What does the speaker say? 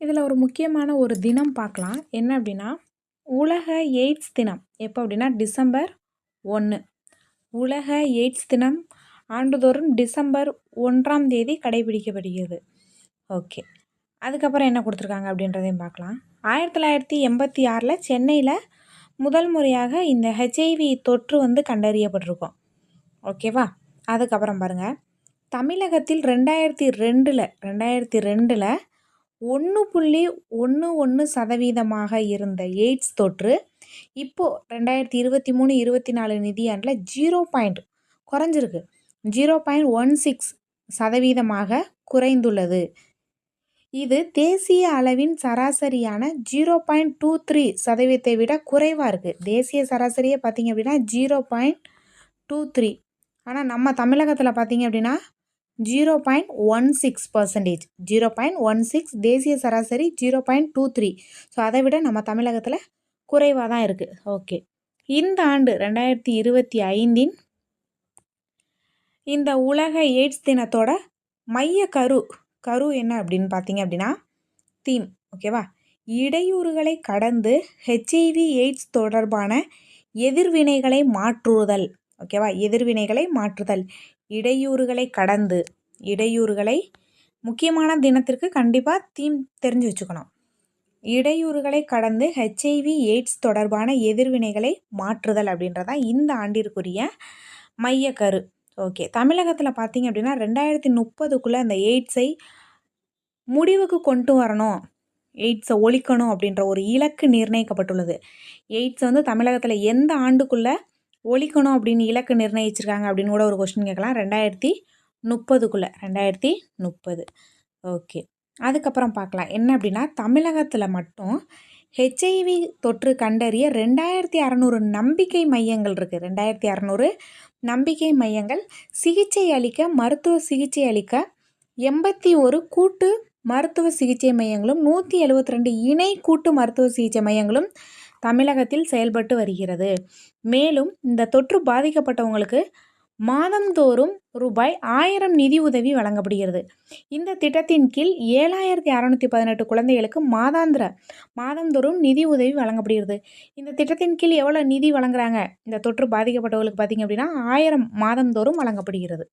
இதில் ஒரு முக்கியமான ஒரு தினம் பார்க்கலாம். என்ன அப்படின்னா உலக எய்ட்ஸ் தினம். எப்போ அப்படின்னா டிசம்பர் ஒன்று. உலக எய்ட்ஸ் தினம் ஆண்டுதோறும் டிசம்பர் ஒன்றாம் தேதி கடைபிடிக்கப்படுகிறது. ஓகே. அதுக்கப்புறம் என்ன கொடுத்துருக்காங்க அப்படின்றதையும் பார்க்கலாம். ஆயிரத்தி தொள்ளாயிரத்தி எண்பத்தி ஆறில் சென்னையில் முதல் முறையாக இந்த ஹெச்ஐவி தொற்று வந்து கண்டறியப்பட்டிருக்கோம். ஓகேவா? அதுக்கப்புறம் பாருங்கள் தமிழகத்தில் ரெண்டாயிரத்தி ரெண்டில் ரெண்டாயிரத்தி ரெண்டில் ஒன்று புள்ளி ஒன்று ஒன்று சதவீதமாக இருந்த எய்ட்ஸ் தொற்று இப்போது ரெண்டாயிரத்தி இருபத்தி மூணு இருபத்தி நாலு நிதியாண்டில் ஜீரோ பாயிண்ட் குறைஞ்சிருக்கு. ஜீரோ பாயிண்ட் ஒன் சிக்ஸ் சதவீதமாக குறைந்துள்ளது. இது தேசிய அளவின் சராசரியான ஜீரோ பாயிண்ட் டூ த்ரீ சதவீதத்தை விட குறைவாக இருக்குது தேசிய சராசரியே பார்த்திங்க அப்படின்னா ஜீரோ பாயிண்ட் டூ த்ரீ. ஆனால் நம்ம தமிழகத்தில் பார்த்திங்க அப்படின்னா zero point one six percentage. Zero point one six தேசிய சராசரி zero point two three. So அதை விட நம்ம தமிழகத்தில் குறைவாக தான் இருக்குது ஓகே இந்த ஆண்டு ரெண்டாயிரத்தி இருபத்தி ஐந்தின் இந்த உலக எய்ட்ஸ் தினத்தோட மைய கரு கரு என்ன அப்படின்னு பார்த்தீங்க அப்படின்னா தீம் ஓகேவா இடையூறுகளை கடந்து ஹெச்ஐவி எய்ட்ஸ் தொடர்பான எதிர்வினைகளை மாற்றுதல். ஓகேவா எதிர்வினைகளை மாற்றுதல். இடையூறுகளை கடந்து இடையூறுகளை முக்கியமான தினத்திற்கு கண்டிப்பாக தீம் தெரிஞ்சு வச்சுக்கணும். இடையூறுகளை கடந்து ஹெச்ஐவி எய்ட்ஸ் தொடர்பான எதிர்வினைகளை மாற்றுதல் அப்படின்றதான் இந்த ஆண்டிற்குரிய மையக்கரு ஓகே தமிழகத்தில் பார்த்திங்க அப்படின்னா ரெண்டாயிரத்தி முப்பதுக்குள்ளே அந்த எய்ட்ஸை முடிவுக்கு கொண்டு வரணும். எய்ட்ஸை ஒழிக்கணும் அப்படின்ற ஒரு இலக்கு நிர்ணயிக்கப்பட்டுள்ளது. எய்ட்ஸ் வந்து தமிழகத்தில் எந்த ஆண்டுக்குள்ளே ஒழிக்கணும் அப்படின்னு இலக்கு நிர்ணயிச்சிருக்காங்க அப்படின்னு கூட ஒரு கொஸ்டின் கேட்கலாம். ரெண்டாயிரத்தி முப்பதுக்குள்ளே. ரெண்டாயிரத்தி முப்பது. ஓகே அதுக்கப்புறம் பார்க்கலாம். என்ன அப்படின்னா தமிழகத்தில் மட்டும் ஹெச்ஐவி தொற்று கண்டறிய ரெண்டாயிரத்தி அறநூறு நம்பிக்கை மையங்கள் இருக்குது ரெண்டாயிரத்தி அறநூறு நம்பிக்கை மையங்கள். சிகிச்சை அளிக்க மருத்துவ சிகிச்சை அளிக்க எண்பத்தி ஒரு கூட்டு மருத்துவ சிகிச்சை மையங்களும் நூற்றி எழுபத்தி ரெண்டு இணை கூட்டு மருத்துவ சிகிச்சை மையங்களும் தமிழகத்தில் செயல்பட்டு வருகிறது. மேலும் இந்த தொற்று பாதிக்கப்பட்டவங்களுக்கு மாதந்தோறும் ரூபாய் ஆயிரம் நிதி உதவி வழங்கப்படுகிறது. இந்த திட்டத்தின் கீழ் ஏழாயிரத்தி அறநூற்றி பதினெட்டு குழந்தைகளுக்கு மாதாந்திர மாதந்தோறும் நிதி உதவி வழங்கப்படுகிறது. இந்த திட்டத்தின் கீழ் எவ்வளோ நிதி வழங்குறாங்க? இந்த தொற்று பாதிக்கப்பட்டவர்களுக்கு பார்த்திங்க அப்படின்னா ஆயிரம் மாதந்தோறும் வழங்கப்படுகிறது.